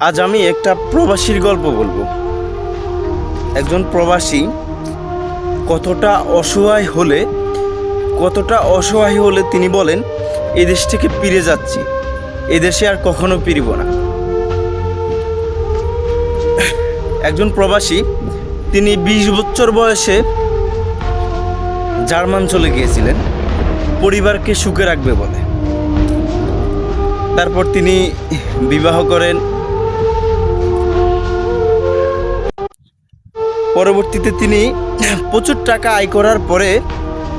আজ আমি একটা প্রবাসীর গল্প বলব। একজন প্রবাসী কতটা অসহায় হলে, কতটা অসহায় হলে তিনি বলেন এই দেশ থেকে ফিরে যাচ্ছি। এই দেশে আর কখনো ফিরব না। একজন প্রবাসী, তিনি বিশ বছর বয়সে জার্মান চলে গিয়েছিলেন। পরিবারকে সুখে রাখবে বলে। তারপর তিনি বিবাহ করেন। পরবর্তীতে তিনি প্রচুর টাকা আয় করার পরে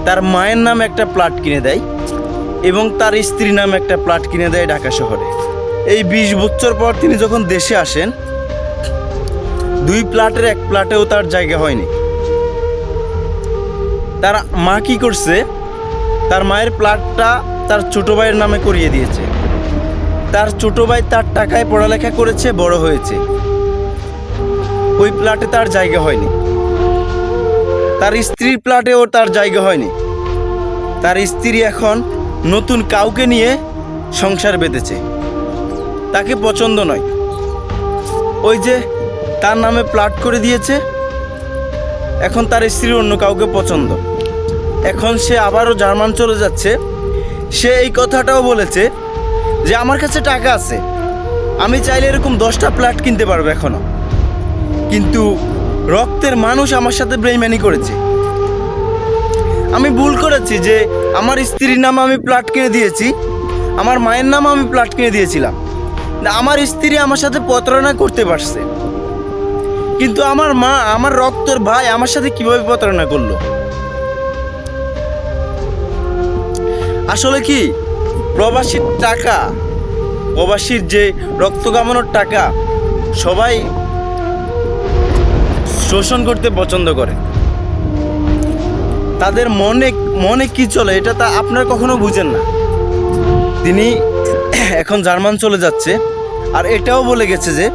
তার মায়ের নামে একটা প্লাট কিনে দেয় এবং তার স্ত্রীর নামে একটা প্লাট কিনে দেয় ঢাকা শহরে। এই বিশ বছর পর তিনি যখন দেশে আসেন, দুই প্লাটের এক প্লাটেও তার জায়গা হয়নি। তার মা কি করছে? তার মায়ের প্লাটটা তার ছোট ভাইয়ের নামে করিয়ে দিয়েছে। তার ছোট ভাই তার টাকায় পড়ালেখা করেছে, বড় হয়েছে। ওই প্লাটে তার জায়গা হয়নি। তার স্ত্রীর প্লাটেও তার জায়গা হয়নি। তার স্ত্রী এখন নতুন কাউকে নিয়ে সংসার বেঁধেছে। তাকে পছন্দ নয়। ওই যে তার নামে প্লাট করে দিয়েছে, এখন তার স্ত্রীর অন্য কাউকে পছন্দ। এখন সে আবারও জার্মান চলে যাচ্ছে। সে এই কথাটাও বলেছে যে, আমার কাছে টাকা আছে। আমি চাইলে এরকম দশটা প্লাট কিনতে পারব এখনও। কিন্তু রক্তের মানুষ আমার সাথে বেইমানি করেছে। আমি ভুল করেছি যে আমার স্ত্রীর নামে আমি প্লাট কিনে দিয়েছি, আমার মায়ের নামে আমি প্লাট কিনে দিয়েছিলাম। আমার স্ত্রী আমার সাথে প্রতারণা করতে পারছে। কিন্তু আমার মা, আমার রক্তর ভাই আমার সাথে কীভাবে প্রতারণা করল? আসলে কি, প্রবাসীর টাকা, প্রবাসীর যে রক্ত কামানোর টাকা, সবাই শোষণ করতে পছন্দ করে। তাদের মনে মনে কি চলে এটা তা আপনার কখনো বুঝেন না। তিনি এখন জার্মান চলে যাচ্ছে, আর এটাও বলে গেছে যে,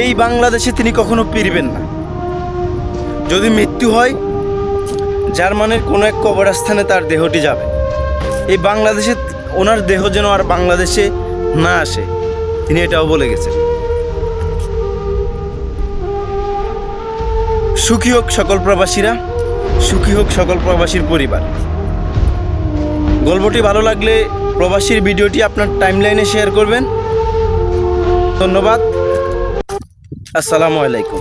এই বাংলাদেশে তিনি কখনো ফিরবেন না। যদি মৃত্যু হয়, জার্মানের কোনো এক কবরস্থানে তার দেহটি যাবে। এই বাংলাদেশে, ওনার দেহ যেন আর বাংলাদেশে না আসে, তিনি এটাও বলে গেছেন। সুখী হোক সকল প্রবাসীরা, সুখী হোক সকল প্রবাসীর পরিবার। গল্পটি ভালো লাগলে প্রবাসীর ভিডিওটি আপনার টাইমলাইনে শেয়ার করবেন। ধন্যবাদ। আসসালামু আলাইকুম।